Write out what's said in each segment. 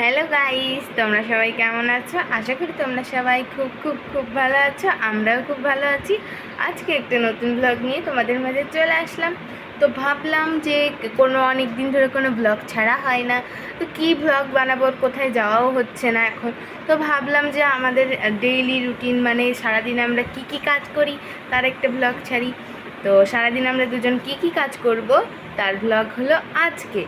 Hello guys তোমরা সবাই কেমন আছো? আশা করি তোমরা সবাই খুব খুব খুব ভালো আছো। আমরাও খুব ভালো আছি। আজকে একটা নতুন ব্লগ নিয়ে তোমাদের মাঝে চলে আসলাম। তো ভাবলাম যে কোনো অনেক দিন ধরে কোনো ব্লগ ছাড়া হয় না। তো কী ব্লগ বানাবো কোথায় যাওয়াও হচ্ছে না এখন। তো ভাবলাম যে আমাদের ডেইলি রুটিন মানে সারাদিন আমরা কি কি কাজ করি, তার একটা ব্লগ ছাড়ি। তো সারাদিন আমরা দুজন কি কি কাজ করব, তার ব্লগ হলো আজকে।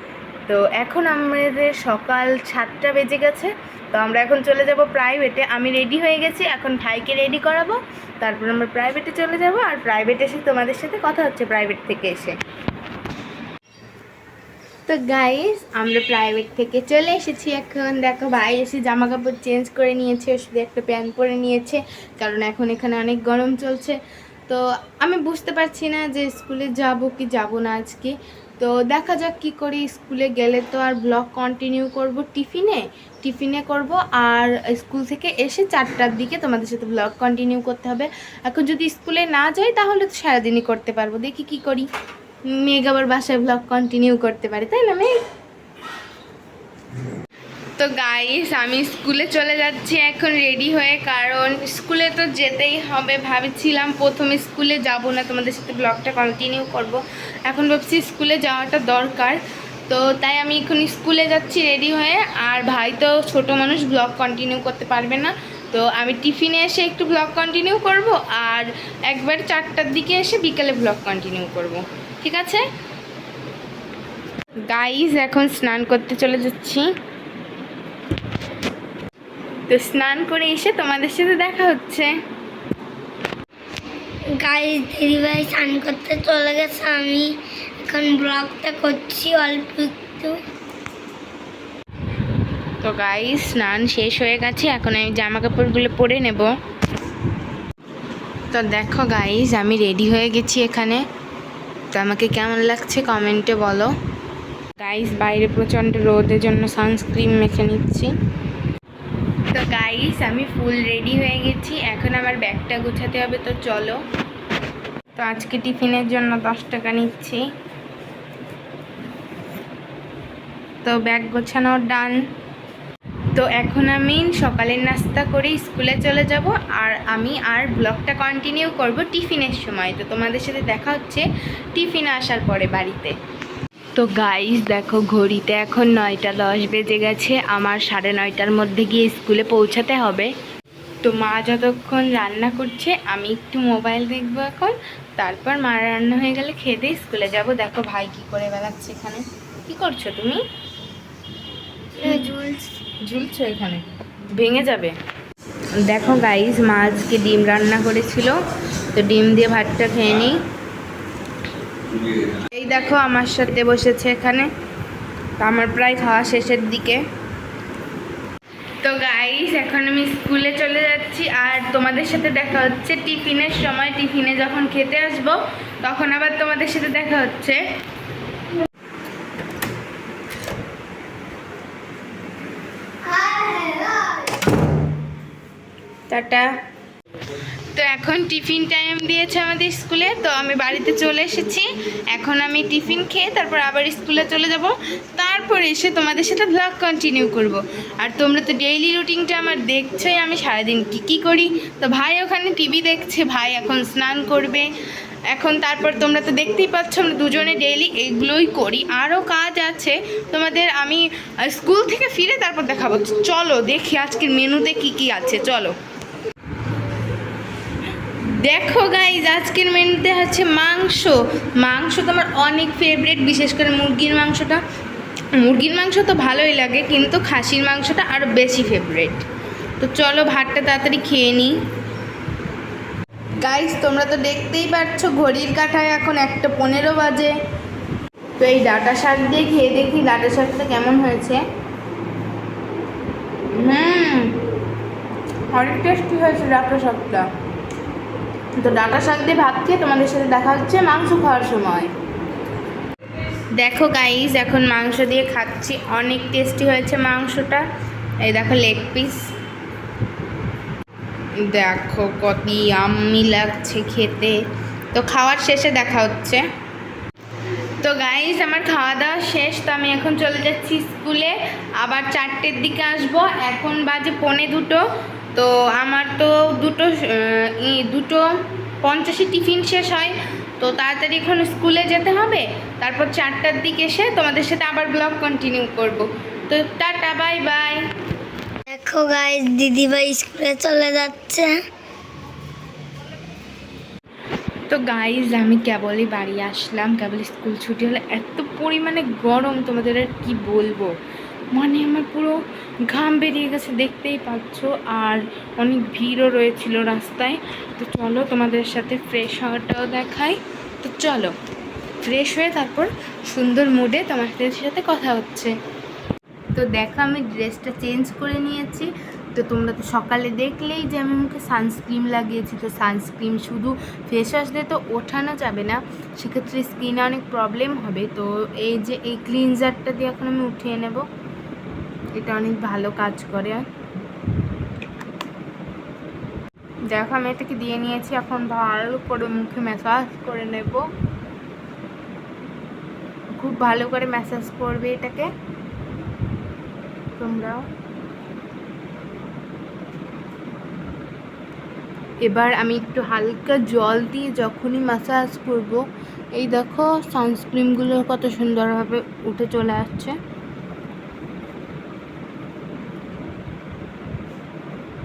তো এখন আমাদের সকাল সাতটা বেজে গেছে, তো আমরা এখন চলে যাব প্রাইভেটে আমি রেডি হয়ে গেছি, এখন ভাইকে রেডি করাবো, তারপর আমরা প্রাইভেটে চলে যাব, আর প্রাইভেট এসে তোমাদের সাথে কথা হচ্ছে প্রাইভেট থেকে এসে। তো গাইস আমরা প্রাইভেট থেকে চলে এসেছি এখন। দেখো ভাই এসে জামা কাপড় চেঞ্জ করে নিয়েছে শুধু একটা প্যান্ট পরে নিয়েছে, কারণ এখন এখানে অনেক গরম চলছে। তো আমি বুঝতে পারছি না যে স্কুলে যাব কি যাব না আজকে। তো দেখা যাক কি করি, স্কুলে গেলে তো আর ব্লগ কন্টিনিউ করব টিফিনে টিফিনে করব আর স্কুল থেকে এসে চারটার দিকে তোমাদের সাথে ব্লগ কন্টিনিউ করতে হবে। এখন যদি স্কুলে না যাই তাহলে তো সারাদিনই করতে পারব, দেখি কি করি। মেয়ে আবার বাসায় ব্লগ কন্টিনিউ করতে পারে, তাই না মেঘ? তো গাইস আমি স্কুলে চলে যাচ্ছি এখন রেডি হয়ে, কারণ স্কুলে তো যেতেই হবে। ভাবছিলাম প্রথমে স্কুলে যাব না, তোমাদের সাথে ব্লগটা কন্টিনিউ করব। এখন ভাবছি স্কুলে যাওয়াটা দরকার। তো তাই আমি এখন স্কুলে যাচ্ছি রেডি হয়ে, আর ভাই তো ছোট মানুষ ব্লগ কন্টিনিউ করতে পারবে না। তো আমি টিফিনে এসে একটু ব্লগ কন্টিনিউ করব, আর একবার চারটার দিকে এসে বিকেলে ব্লগ কন্টিনিউ করব। ঠিক আছে? গাইজ এখন স্নান করতে চলে যাচ্ছি। তো স্নান করে এসে তোমাদের সাথে দেখা হচ্ছে। গাড়ি দিদিভাই স্নান করতে চলে গেছে আমি এখন ব্লগটা করছি অল্প একটু। তো গাইজ স্নান শেষ হয়ে গেছে এখন আমি জামা কাপড়গুলো পরে নেব। তো দেখো গাইজ আমি রেডি হয়ে গেছি এখানে। তো আমাকে কেমন লাগছে কমেন্টে বলো। গাইজ বাইরে প্রচণ্ড রোদের জন্য সানস্ক্রিন মেখে নিচ্ছি। তো গাইস আমি ফুল রেডি হয়ে গেছি। এখন আমার ব্যাগটা গুছাতে হবে, তো চলো। তো আজকে টিফিনের জন্য দশ টাকা নিচ্ছি। তো ব্যাগ গোছানোর ডান তো এখন আমি সকালের নাস্তা করে স্কুলে চলে যাব, আর আমি আর ব্লগটা কন্টিনিউ করব টিফিনের সময়। তো তোমাদের সাথে দেখা হচ্ছে টিফিন আসার পরে বাড়িতে। তো গাইস দেখো ঘড়িতে এখন নয়টা দশ বেজে গেছে। আমার সাড়ে নয়টার মধ্যে গিয়ে স্কুলে পৌঁছাতে হবে। তো মা যতক্ষণ রান্না করছে আমি একটু মোবাইল দেখব এখন। তারপর মা রান্না হয়ে গেলে খেয়ে দিয়ে স্কুলে যাব। দেখো ভাই কি করে বেড়াচ্ছে এখানে। কি করছ তুমি? ঝুলছো। এখানে? ভেঙে যাবে। দেখো গাইস মা আজকে ডিম রান্না করেছিল। তো ডিম দিয়ে ভাতটা খেয়ে নিই। এই দেখো আমার সাথে বসেছে এখানে। আমার প্রায় খাওয়া শেষের দিকে। তো গাইস এখন আমি স্কুলে চলে যাচ্ছি। আর তোমাদের সাথে দেখা হচ্ছে টিফিনের সময়। টিফিনে যখন খেতে আসব, তখন আবার তোমাদের সাথে দেখা হচ্ছে। টাটা। তো এখন টিফিন টাইম দিয়েছে আমাদের স্কুলে, তো আমি বাড়িতে চলে এসেছি। এখন আমি টিফিন খেয়ে তারপর আবার স্কুলে চলে যাব। তারপর এসে তোমাদের সাথে ব্লগ কন্টিনিউ করব। আর তোমরা তো ডেইলি রুটিনটা আমার দেখছোই, আমি সারাদিন কী কী করি? তো ভাই ওখানে টিভি দেখছে, ভাই এখন স্নান করবে। এখন তারপর তোমরা তো দেখতেই পাচ্ছ, আমরা দুজনে ডেইলি এইগুলোই করি। আরও কাজ আছে, তোমাদের আমি স্কুল থেকে ফিরে তারপর দেখাবো। চলো দেখি আজকের মেনুতে কি কি আছে, চলো। দেখো গাইজ আজকের মেনুতে আছে মাংস। মাংস তো আমার অনেক ফেভারিট বিশেষ করে মুরগির মাংসটা। মুরগির মাংস তো ভালোই লাগে, কিন্তু খাসির মাংসটা আরও বেশি ফেভারিট তো চলো ভাতটা তাড়াতাড়ি খেয়ে নিই। গাইজ তোমরা তো দেখতেই পাচ্ছ, ঘড়ির কাঁটায় এখন একটা পনেরো বাজে। তো এই ডাটা শাক দিয়ে খেয়ে দেখি ডাটা শাকটা কেমন হয়েছে। হুম, অনেক টেস্টি হয়েছে ডাটা শাকটা। তো ডাটা শাক দিয়ে ভাত খেয়ে তোমাদের সাথে দেখা হচ্ছে মাংস খাওয়ার সময়। দেখো গাইস এখন মাংস দিয়ে খাচ্ছি। অনেক টেস্টি হয়েছে মাংসটা। এই দেখো লেগ পিস দেখো কত আম্মি লাগছে খেতে। তো খাওয়ার শেষে দেখা হচ্ছে। তো গাইজ আমার খাওয়া দাওয়া শেষ। তো আমি এখন চলে যাচ্ছি স্কুলে। আবার চারটের দিকে আসব। এখন বাজে পনে দুটো। তো আমার তো দুটো দুটো পঞ্চাশে টিফিন শেষ হয়। তো তাড়াতাড়ি এখন স্কুলে যেতে হবে। তারপর চারটার দিকে এসে তোমাদের সাথে আবার ব্লগ কন্টিনিউ করব। তো টাটা বাই বাই দেখো গাইস দিদিভাই স্কুলে চলে যাচ্ছে। তো গাইজ আমি কেবলই বাড়ি আসলাম। কেবল স্কুল ছুটি হলে এত পরিমাণে গরম তোমাদের আর কি বলব? মানে আমার পুরো ঘাম বেরিয়ে গেছে, দেখতেই পাচ্ছ। আর অনেক ভিড়ও রয়েছিল রাস্তায়। তো চলো তোমাদের সাথে ফ্রেশ হওয়াটাও দেখাই। তো চলো ফ্রেশ হয়ে তারপর সুন্দর মুডে তোমাদের সাথে কথা হচ্ছে। তো দেখো আমি ড্রেসটা চেঞ্জ করে নিয়েছি। তো তোমরা তো সকালে দেখলেই যে আমি মুখে সানস্ক্রিন লাগিয়েছি। তো সানস্ক্রিন শুধু ফেস ওয়াশ দিয়ে তো ওঠানো যাবে না, সেক্ষেত্রে স্কিনে অনেক প্রবলেম হবে। তো এই যে এই ক্লিনজারটা দিয়ে এখন আমি উঠিয়ে নেব। এটা অনেক ভালো কাজ করে। দেখো, আমি এটাকে দিয়ে নিয়েছি। এখন ভালো করে মুখে ম্যাসাজ করে নেব। খুব ভালো করে ম্যাসাজ করবে এটাকে। তোমরাও এবার আমি একটু হালকা জল দিয়ে যখনই ম্যাসাজ করব, এই দেখো সানস্ক্রিনগুলো কত সুন্দরভাবে উঠে চলে আসছে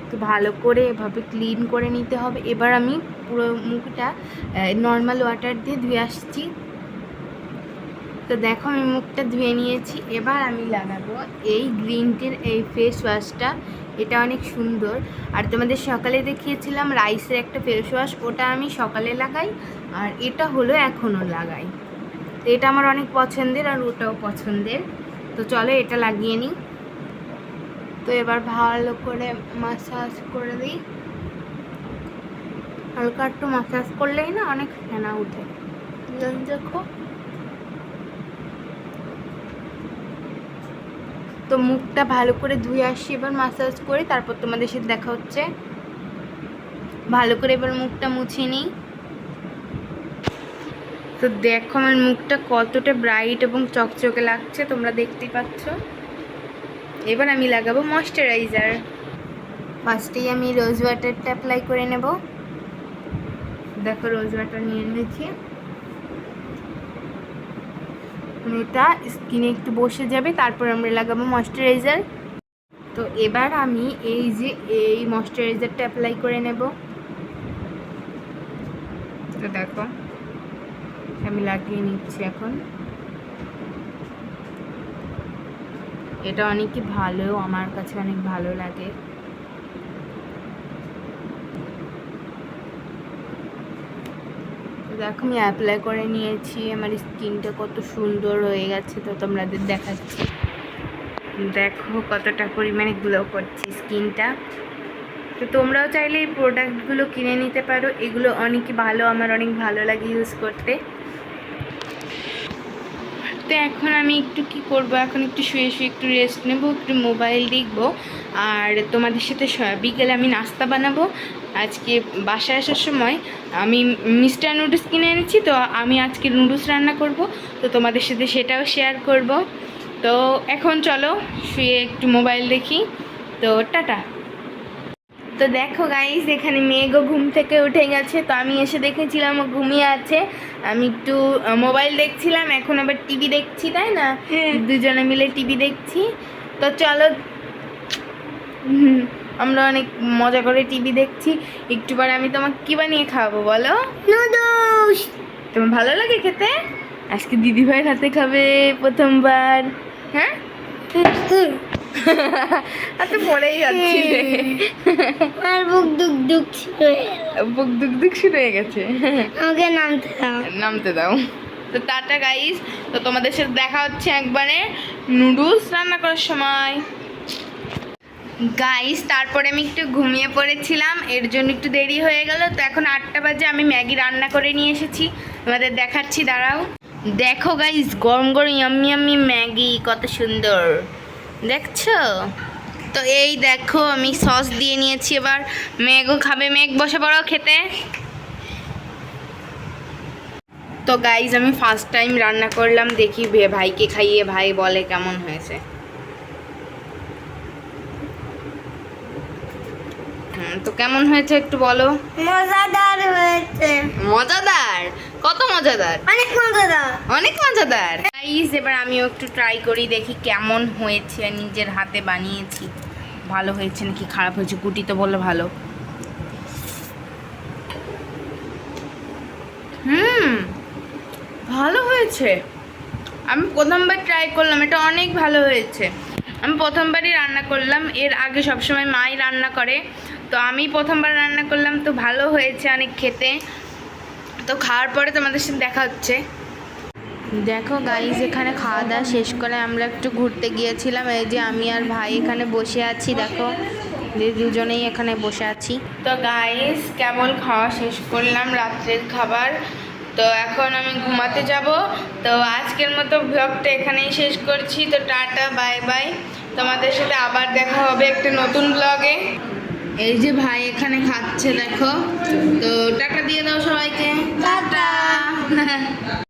তো ভালো করে এভাবে ক্লিন করে নিতে হবে। এবার আমি পুরো মুখটা নর্মাল ওয়াটার দিয়ে ধুয়ে আসছি। তো দেখো আমি মুখটা ধুয়ে নিয়েছি। এবার আমি লাগাবো এই গ্রিন টির এই ফেস ওয়াশটা এটা অনেক সুন্দর। আর তোমাদের সকালে দেখিয়েছিলাম রাইসের একটা ফেস ওয়াশ ওটা আমি সকালে লাগাই, আর এটা হলো এখনও লাগাই। তো এটা আমার অনেক পছন্দের আর ওটাও পছন্দের। তো চলো এটা লাগিয়ে নিই। তো এবার ভালো করে মাসাজ করে দিই। হালকা একটু মাসাজ করলেই না অনেক ফেনা উঠে। দেখো। তো মুখটা ভালো করে ধুয়ে আসি, এবার মাসাজ করে, তারপর তোমাদের সাথে দেখা হচ্ছে। ভালো করে এবার মুখটা মুছে নিই। তো দেখো আমার মুখটা কতটা ব্রাইট এবং চকচকে লাগছে, তোমরা দেখতেই পাচ্ছ। এবার আমি লাগাবো ময়শ্চারাইজার। ফার্স্টেই আমি রোজ ওয়াটারটা অ্যাপ্লাই করে নেব। দেখো রোজ ওয়াটার নিয়ে নিয়েছি। এটা স্কিনে একটু বসে যাবে তারপর আমরা লাগাবো ময়শ্চারাইজার। তো এবার আমি এই যে এই ময়শ্চারাইজারটা অ্যাপ্লাই করে নেব। তো দেখো আমি লাগিয়ে নিচ্ছি এখন। এটা অনেকই ভালো আমার কাছে অনেক ভালো লাগে। দেখো, আমি অ্যাপ্লাই করে নিয়েছি, আমার স্কিনটা কত সুন্দর হয়ে গেছে তো তোমাদের দেখাচ্ছি। দেখো, কতটা পরিমাণে গ্লো করছে স্কিনটা। তো তোমরাও চাইলে এই প্রোডাক্টগুলো কিনে নিতে পারো, এগুলো অনেকই ভালো, আমার অনেক ভালো লাগে ইউজ করতে। তো এখন আমি একটু কি করব? এখন একটু শুয়ে শুয়ে একটু রেস্ট নেব, একটু মোবাইল দেখব। আর তোমাদের সাথে বিকেলে আমি নাস্তা বানাবো। আজকে বাসায় আসার সময় আমি মিস্টার নুডলস কিনে এনেছি, তো আমি আজকে নুডলস রান্না করব। তো তোমাদের সাথে সেটাও শেয়ার করব। তো এখন চলো, শুয়ে একটু মোবাইল দেখি। তো টাটা। তো দেখো গাইস এখানে মেঘও ঘুম থেকে উঠে গেছে। তো আমি এসে দেখেছিলাম ও ঘুমিয়ে আছে। আমি একটু মোবাইল দেখছিলাম এখন আবার টিভি দেখছি তাই না? হ্যাঁ। দুজনে মিলে টিভি দেখছি। তো চলো আমরা অনেক মজা করে টিভি দেখছি। একটু পরে আমি তোমাকে কি বানিয়ে খাওয়াবো বলো? নুডলস। তোমার ভালো লাগে খেতে? আজকে দিদিভাইয়ের হাতে খাবে প্রথমবার। হ্যাঁ। আর তো পড়েই যাচ্ছি আর বুক দুক দুক। বুক দুক দুক শুরু হয়ে গেছে। আমাকে নামতে দাও। নামতে দাও। তো টাটা গাইস তো তোমাদের সাথে দেখা হচ্ছে একবারে নুডলস রান্না করার সময়। গাইস তারপরে আমি একটু ঘুমিয়ে পড়েছিলাম এর জন্য একটু দেরি হয়ে গেল তো এখন আটটা বাজে আমি ম্যাগি রান্না করে নিয়ে এসেছি। তোমাদের দেখাচ্ছি দাঁড়াও। দেখো গাইস গরম গরম ইয়াম্মি ইয়াম্মি ম্যাগি কত সুন্দর। দেখছ? তো এই দেখো, আমি সস দিয়ে নিয়েছি এবার। মেঘও খাবে, মেঘ বসে পড়ো খেতে। তো গাইজ আমি ফার্স্ট টাইম রান্না করলাম, দেখি ভাইকে খাইয়ে ভাই বলে কেমন হয়েছে। তো কেমন হয়েছে একটু বলো। মজাদার হয়েছে। মজাদার। অনেক মজাদার। অনেক মজাদার। গাইস এবার আমিও একটু ট্রাই করি দেখি কেমন হয়েছে নিজের হাতে বানিয়েছি। ভালো হয়েছে নাকি খারাপ হয়েছে কুটি তো বললে ভালো। হুম ভালো হয়েছে। আমি প্রথমবার ট্রাই করলাম এটা অনেক ভালো হয়েছে। আমি প্রথমবারই রান্না করলাম এর আগে সবসময় মাই রান্না করে। তো আমি প্রথমবার রান্না করলাম তো ভালো হয়েছে অনেক খেতে। তো খাওয়ার পরে তোমাদের সাথে দেখা হচ্ছে। দেখো গাইজ এখানে খাওয়া দাওয়া শেষ করে আমরা একটু ঘুরতে গিয়েছিলাম। এই যে আমি আর ভাই এখানে বসে আছি দেখো যে দুজনেই এখানে বসে আছি। তো গাইজ কেবল খাওয়া শেষ করলাম রাত্রের খাবার? তো এখন আমি ঘুমাতে যাব। তো আজকের মতো ব্লগটা এখানেই শেষ করছি। তো টাটা বাই বাই তোমাদের সাথে আবার দেখা হবে একটা নতুন ব্লগে এই যে ভাই এখানে খাচ্ছে দেখো তো টাকা দিয়ে দাও সবাইকে টাটা।